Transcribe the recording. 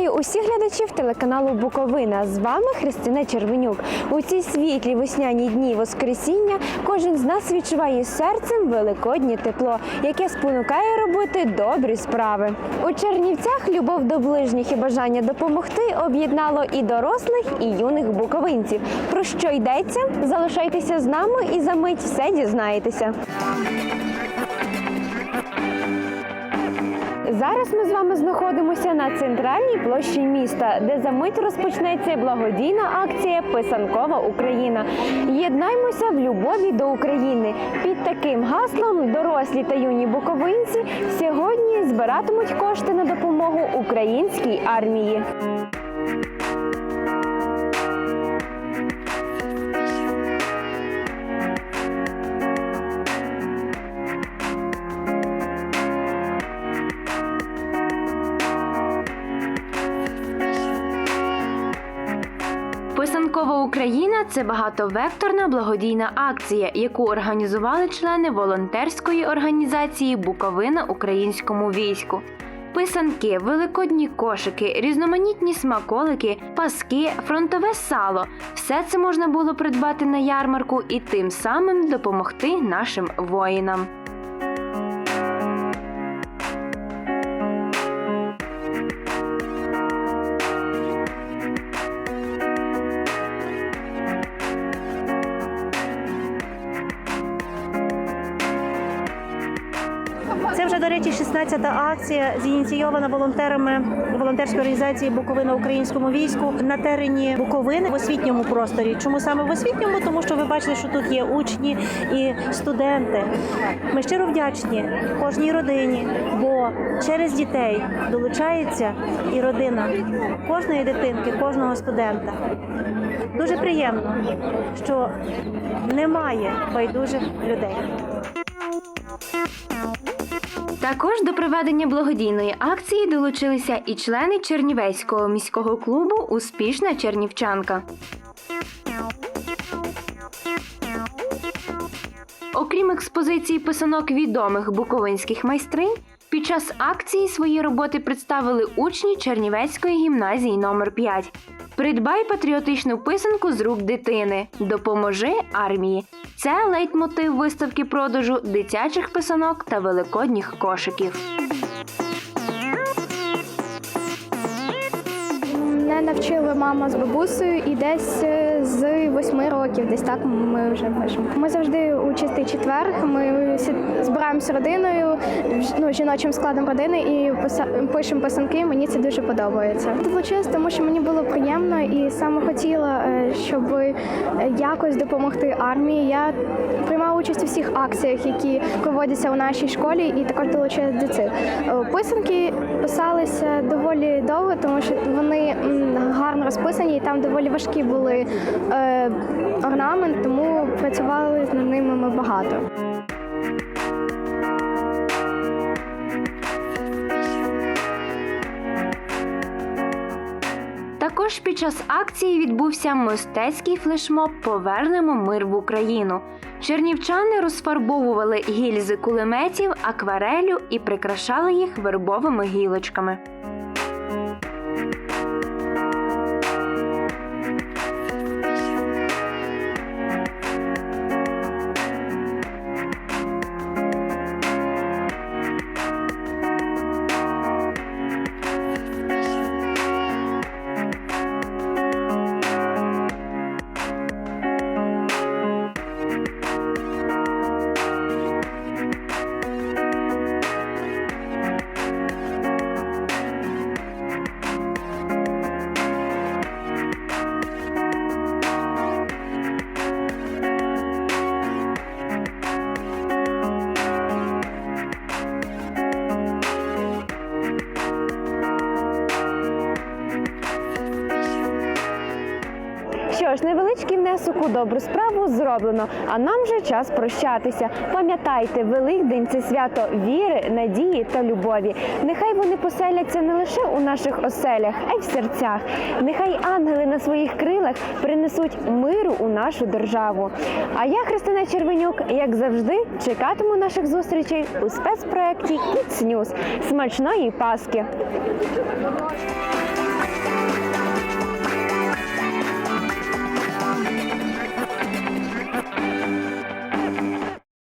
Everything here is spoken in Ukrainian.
Вітаю усіх глядачів телеканалу Буковина. З вами Христина Червенюк. У ці світлі весняні дні Воскресіння кожен з нас відчуває серцем великоднє тепло, яке спонукає робити добрі справи. У Чернівцях любов до ближніх і бажання допомогти об'єднало і дорослих, і юних буковинців. Про що йдеться? Залишайтеся з нами і за мить все дізнаєтеся. Зараз ми з вами знаходимося на центральній площі міста, де за мить розпочнеться благодійна акція Писанкова Україна. Єднаймося в любові до України. Під таким гаслом дорослі та юні буковинці сьогодні збиратимуть кошти на допомогу українській армії. Писанкова Україна це багатовекторна благодійна акція, яку організували члени волонтерської організації Буковина українському війську. Писанки, великодні кошики, різноманітні смаколики, паски, фронтове сало все це можна було придбати на ярмарку і тим самим допомогти нашим воїнам. Це вже, до речі, 16-та акція зініційована волонтерами волонтерської організації Буковина українському війську на терені Буковини в освітньому просторі. Чому саме в освітньому? Тому що ви бачили, що тут є учні і студенти. Ми щиро вдячні кожній родині, бо через дітей долучається і родина кожної дитинки, кожного студента. Дуже приємно, що немає байдужих людей. Також до проведення благодійної акції долучилися і члени Чернівецького міського клубу Успішна чернівчанка. Окрім експозиції писанок відомих буковинських майстринь, під час акції свої роботи представили учні Чернівецької гімназії номер 5 Придбай патріотичну писанку з рук дитини. Допоможи армії. Це лейтмотив виставки продажу дитячих писанок та великодніх кошиків. Мене навчили мама з бабусею і десь е, з восьми років, десь так ми вже пишемо. Ми завжди у чистий четвер. Ми збираємося родиною, ну, жіночим складом родини і пишемо писанки. Мені це дуже подобається. Долучилась, тому що мені було приємно і саме хотіла, е, щоб е, якось допомогти армії. Я приймала участь у всіх акціях, які проводяться у нашій школі, і також долучилась до цих. Е, Писанки писалися доволі довго, тому що вони розписані, і там доволі важкі були е, орнамент, тому працювали над ними ми багато. Також під час акції відбувся мистецький флешмоб Повернемо мир в Україну. Чернівчани розфарбовували гільзи кулеметів, акварелю і прикрашали їх вербовими гілочками. Що ж, невеличкий внесок у добру справу зроблено, а нам вже час прощатися. Пам'ятайте, Великдень це свято віри, надії та любові. Нехай вони поселяться не лише у наших оселях, а й в серцях. Нехай ангели на своїх крилах принесуть миру у нашу державу. А я, Христина Червенюк, як завжди, чекатиму наших зустрічей у спецпроекті Kids News. Смачної Паски!